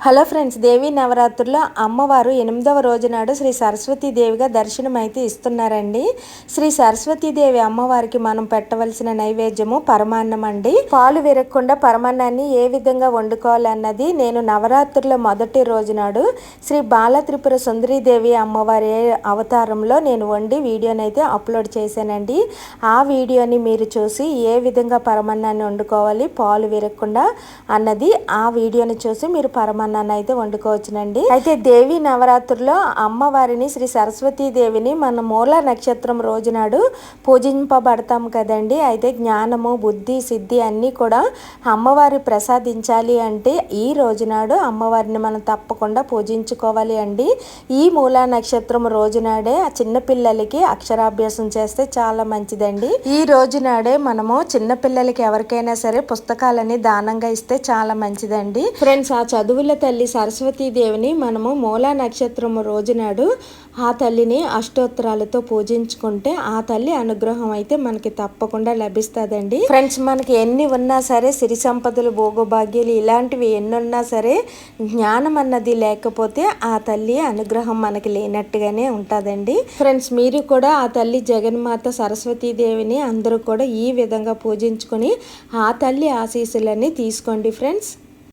Hello friends దేవి నవరాత్రుల్లో అమ్మవారు ఎనిమిదవ రోజు నాడు శ్రీ సరస్వతీదేవిగా దర్శనం అయితే ఇస్తున్నారండి. శ్రీ సరస్వతీదేవి అమ్మవారికి మనం పెట్టవలసిన నైవేద్యము పరమాన్నం అండి. పాలు విరగకుండా పరమాన్నాన్ని ఏ విధంగా వండుకోవాలన్నది నేను నవరాత్రుల మొదటి రోజు నాడు శ్రీ బాల త్రిపుర సుందరీదేవి అమ్మవారి అవతారంలో నేను వండి వీడియోని అయితే అప్లోడ్ చేశానండి. ఆ వీడియోని మీరు చూసి ఏ విధంగా పరమాన్నాన్ని వండుకోవాలి పాలు విరగకుండా అన్నది ఆ వీడియోని చూసి మీరు పరమాన్నం పరమాన్నాన్ని అయితే వండుకోవచ్చునండి. అయితే దేవి నవరాత్రుల్లో అమ్మవారిని శ్రీ సరస్వతీ దేవిని మన మూల నక్షత్రం రోజు నాడు పూజింపబడతాం కదండి. అయితే జ్ఞానము బుద్ధి సిద్ధి అన్నీ కూడా అమ్మవారు ప్రసాదించాలి అంటే ఈ రోజు నాడు అమ్మవారిని మనం తప్పకుండా పూజించుకోవాలి అండి. ఈ మూలా నక్షత్రం రోజు నాడే చిన్నపిల్లలకి అక్షరాభ్యాసం చేస్తే చాలా మంచిదండి. ఈ రోజు నాడే మనము చిన్నపిల్లలకి ఎవరికైనా సరే పుస్తకాలని దానంగా ఇస్తే చాలా మంచిదండి. ఫ్రెండ్స్ ఆ చదువుల తల్లి సరస్వతీదేవిని మనము మూలా నక్షత్రం రోజు నాడు ఆ తల్లిని అష్టోత్తరాలతో పూజించుకుంటే ఆ తల్లి అనుగ్రహం అయితే మనకి తప్పకుండా లభిస్తుందండి. ఫ్రెండ్స్ మనకి ఎన్ని ఉన్నా సరే సిరి సంపదలు భోగభాగ్యాలు ఇలాంటివి ఎన్ని ఉన్నా సరే జ్ఞానం అన్నది లేకపోతే ఆ తల్లి అనుగ్రహం మనకి లేనట్టుగానే ఉంటుందండి. ఫ్రెండ్స్ మీరు కూడా ఆ తల్లి జగన్మాత సరస్వతీదేవిని అందరూ కూడా ఈ విధంగా పూజించుకొని ఆ తల్లి ఆశీస్సులన్నీ తీసుకోండి ఫ్రెండ్స్